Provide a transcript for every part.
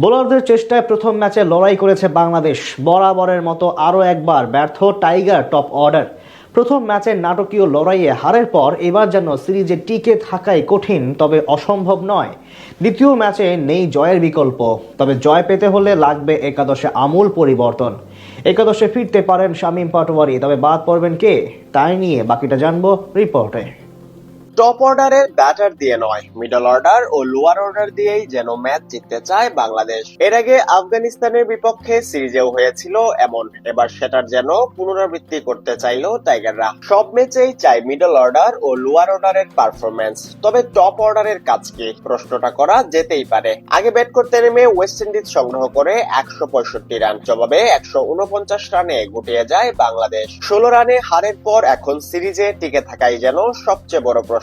বোলারদের চেষ্টায় প্রথম ম্যাচে লড়াই করেছে বাংলাদেশ। বরাবরের মতো আরও একবার ব্যর্থ টাইগার টপ অর্ডার। প্রথম ম্যাচের নাটকীয় লড়াইয়ে হারের পর এবার যেন সিরিজে টিকে থাকাই কঠিন, তবে অসম্ভব নয়। দ্বিতীয় ম্যাচে নেই জয়ের বিকল্প, তবে জয় পেতে হলে লাগবে একাদশে আমূল পরিবর্তন। একাদশে ফিরতে পারেন শামীম পাটোয়ারি, তবে বাদ পড়বেন কে? তাই নিয়ে বাকিটা জানব রিপোর্টে। টপ অর্ডারের ব্যাটার দিয়ে নয় মিডল অর্ডার ও লোয়ার অর্ডার দিয়েই যেন ম্যাচ জিততে চায় বাংলাদেশ। এর আগে আফগানিস্তানের বিপক্ষে সিরিজেও হয়েছিল এমন, এবার সেটার যেন পুনরাবৃত্তি করতে চাইল টাইগাররা। সব ম্যাচেই চাই মিডল অর্ডার ও লোয়ার অর্ডারের পারফরমেন্স তবে টপ অর্ডারের কাজ কি? প্রশ্নটা করা যেতেই পারে। আগে ব্যাট করতে নেমে ওয়েস্ট ইন্ডিজ সংগ্রহ করে একশো পঁয়ষট্টি রান জবাবে একশো উনপঞ্চাশ রানে গুটিয়ে যায় বাংলাদেশ। ষোলো রানে হারের পর এখন সিরিজে টিকে থাকাই যেন সবচেয়ে বড় প্রশ্ন।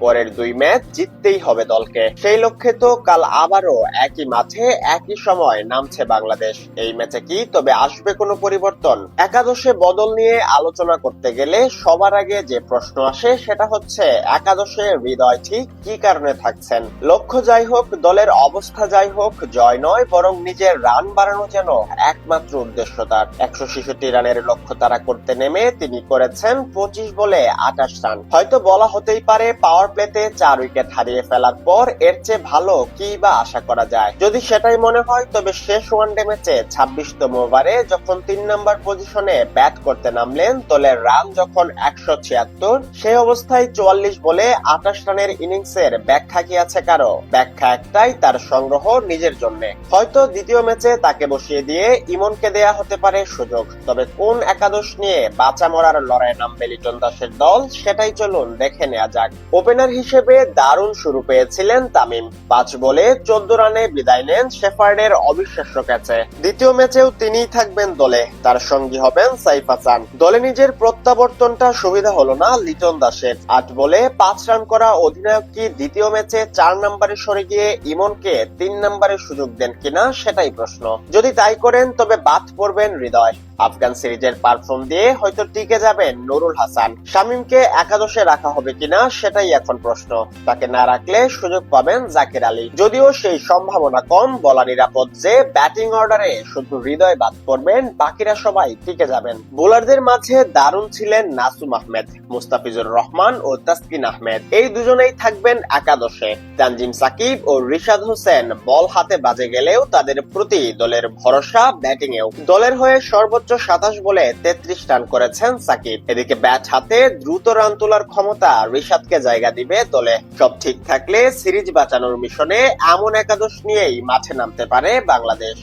পরের দুই ম্যাচ জিততেই হবে দলকে। সেই লক্ষ্যে তো কাল আবারও একই মাঠে একই সময় নামছে বাংলাদেশ। এই ম্যাচে কি? তবে আসবে কোনো পরিবর্তন? একাদশে বদল নিয়ে আলোচনা করতে গেলে সবার আগে যে প্রশ্ন আসে সেটা হচ্ছে, একাদশে হৃদয় ঠিক কি কারণে থাকছেন? লক্ষ্য যাই হোক, দলের অবস্থা যাই হোক, জয় নয়, বরং নিজের রান বাড়ানো যেন একমাত্র উদ্দেশ্য তার। একশো ছেষট্টি রানের লক্ষ্য তারা করতে নেমে তিনি করেছেন পঁচিশ বলে আঠাশ রান। হয়তো বলা হতেই পারে পাওয়ার প্লেতে চার উইকেট হারিয়ে ফেলার পর এর চেয়ে ভালো কি বা আশা করা যায়? যদি সেটাই মনে হয়, তবে শেষ ওয়ানডে ম্যাচে ছাব্বিশতম ওভারে যখন তিন নম্বর পজিশনে ব্যাট করতে নামলেন, দলের রান যখন একশো ছিয়াত্তর, সেই অবস্থায় চুয়াল্লিশ বলে আঠাশ রানের ইনিংসের ব্যাখ্যা কি আছে কারও? ব্যাখ্যা একটাই, তার সংগ্রহ নিজের জন্য। হয়তো দ্বিতীয় ম্যাচে তাকে বসিয়ে দিয়ে ইমনকে দেয়া হতে পারে সুযোগ, তবে কোন একাদশ নিয়ে বাঁচা মরার লড়াই নামবে লিটন দাসের দল, সেটাই চলুন দেখে নেওয়া যাক। ওপেনার হিসেবে দারুণ শুরু পেয়েছিলেন তামিম। পাঁচ বলে চোদ্দ রানে বিদায় নেন শেফার্ডের অবিশ্বাস্য ক্যাচে। দ্বিতীয় ম্যাচেও তিনিই থাকবেন দলে। তার সঙ্গী হবেন সাইফ হাসান দলে নিজের প্রত্যাবর্তনটা সুবিধা হলো না লিটন দাসের। আট বলে পাঁচ রান করা অধিনায়ক কি দ্বিতীয় ম্যাচে চার নম্বরে সরে গিয়ে ইমনকে তিন নম্বরে সুযোগ দেন কিনা সেটাই প্রশ্ন। যদি তাই করেন তবে বাদ পড়বেন হৃদয়। আফগান সিরিজের পারফর্ম দিয়ে হয়তো টিকে যাবেন নুরুল হাসান। শামীমকে একাদশে রাখা হবে কিনা সেটাই এখন প্রশ্ন। তাকে না রাখলে সুযোগ পাবেন জাকির আলী। যদিও সেই সম্ভাবনা কম বলা নিরাপদ যে ব্যাটিং অর্ডারে শুধু হৃদয় বাদ পড়বেন, বাকিরা সবাই টিকে যাবেন। বোলারদের মাঝে দারুণ ছিলেন নাসুম আহমেদ, মুস্তাফিজুর রহমান ও তাসকিন আহমেদ। এই দুজনেই থাকবেন একাদশে। তানজিম সাকিব ও রিশাদ হোসেন বল হাতে বাজে গেলেও তাদের প্রতি দলের ভরসা ব্যাটিং এও দলের হয়ে সর্বোচ্চ সাতাশ বলে তেত্রিশ রান করেছেন সাকিব। এদিকে ব্যাট হাতে দ্রুত রান তোলার ক্ষমতা ঋষাদকে জায়গা দিবে দলে। সব ঠিক থাকলে সিরিজ বাঁচানোর মিশনে এমন একাদশ নিয়েই মাঠে নামতে পারে বাংলাদেশ।